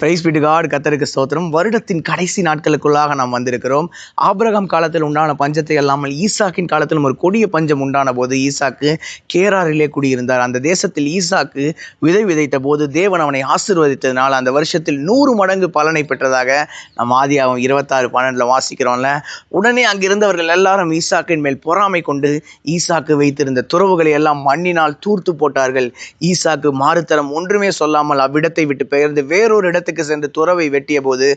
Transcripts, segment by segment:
Price பிட்டு காடு கத்தருக்கு ஸ்தோத்திரம். வருடத்தின் கடைசி நாட்களுக்குள்ளாக நாம் வந்திருக்கிறோம். ஆபிரகாம் காலத்தில் உண்டான பஞ்சத்தை அல்லாமல் ஈசாக்கின் காலத்திலும் ஒரு கொடிய பஞ்சம் உண்டான போது ஈசாக்கு கேராரிலே குடியிருந்தார். அந்த தேசத்தில் ஈசாக்கு விதை விதைத்த போது தேவன் அவனை ஆசிர்வதித்ததினால் அந்த வருஷத்தில் நூறு மடங்கு பலனை பெற்றதாக நம் ஆதியாகவும் இருபத்தாறு பன்னெண்டில் வாசிக்கிறோம்ல. உடனே அங்கிருந்தவர்கள் எல்லாரும் ஈசாக்கின் மேல் பொறாமை கொண்டு ஈசாக்கு வைத்திருந்த துறவுகளை எல்லாம் மண்ணினால் தூர்த்து போட்டார்கள். ஈசாக்கு மாறுத்தரம் ஒன்றுமே சொல்லாமல் அவ்விடத்தை விட்டு பெயர்ந்து வேறு வேறொரு இடத்துக்கு சென்று துறவை வெட்டிய போது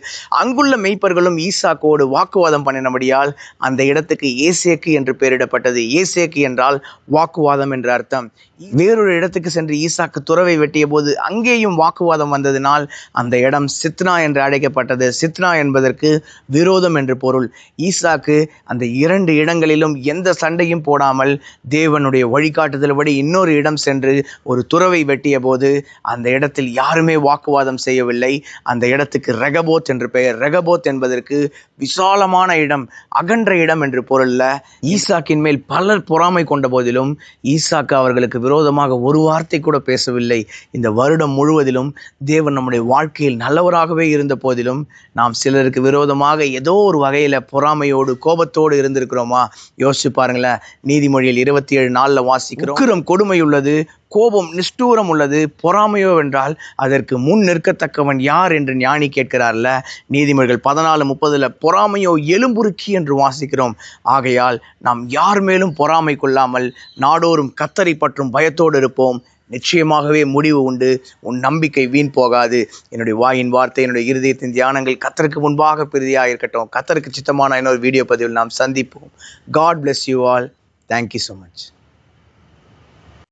அங்குள்ள மெய்ப்பர்களும் ஈசாக்கோடு வாக்குவாதம் பண்ணினபடியால் அந்த இடத்துக்கு ஏசேக்கு என்று பெயரிடப்பட்டது. ஏசேக்கு என்றால் வாக்குவாதம் என்ற அர்த்தம். வேறொரு இடத்துக்கு சென்று ஈசாக்கு துறவை வெட்டிய போது அங்கேயும் வாக்குவாதம் வந்ததினால் அந்த இடம் சித்னா என்று அழைக்கப்பட்டது. சித்னா என்பதற்கு விரோதம் என்று பொருள். ஈசாக்கு அந்த இரண்டு இடங்களிலும் எந்த சண்டையும் போடாமல் தேவனுடைய வழிகாட்டுதல்படி இன்னொரு இடம் சென்று ஒரு துறவை வெட்டிய போது அந்த இடத்தில் யாருமே வாக்குவாதம் செய்ய முடியவில்லை. அந்த இடத்துக்கு ரெகபோத் என்று பெயர். ரெகபோத் என்பதற்கு விசாலமான இடம் அகன்ற இடம் என்று பொருள்ல ஈசாக்கின் மேல் பலர் பொறாமை கொண்ட போதிலும் ஈசாக்கு அவர்களுக்கு விரோதமாக ஒரு வார்த்தை கூட பேசவில்லை. இந்த வருடம் முழுவதிலும் தேவன் நம்முடைய வாழ்க்கையில் நல்லவராகவே இருந்த போதிலும் நாம் சிலருக்கு விரோதமாக ஏதோ ஒரு வகையில் பொறாமையோடு கோபத்தோடு இருந்திருக்கிறோமா? யோசிச்சு பாருங்களேன். நீதிமொழியில் இருபத்தி ஏழு நாளில் வாசிக்கிறோம். கொடுமை உள்ளது கோபம் நிஷ்டூரம் உள்ளது பொறாமையோ என்றால் அதற்கு முன் நிற்கத்தக்கவன் யார் என்று ஞானி கேட்கிறார்ல? நீதிமொழிகள் பதினாலு முப்பதில் பொறாமையோ எலும்புருக்கி என்று வாசிக்கிறோம். ஆகையால் நாம் யார் மேலும் பொறாமை கொள்ளாமல் நாடோறும் கத்தரை பற்றும் பயத்தோடு இருப்போம். நிச்சயமாகவே முடிவு உண்டு. உன் நம்பிக்கை வீண் போகாது. என்னுடைய வாயின் வார்த்தை என்னுடைய இருதயத்தின் தியானங்கள் கத்தருக்கு முன்பாக பிரதியாக இருக்கட்டும் கத்தருக்கு சித்தமான இன்னொரு வீடியோ பதிவில் நாம் சந்திப்போம். God bless you all thank you so much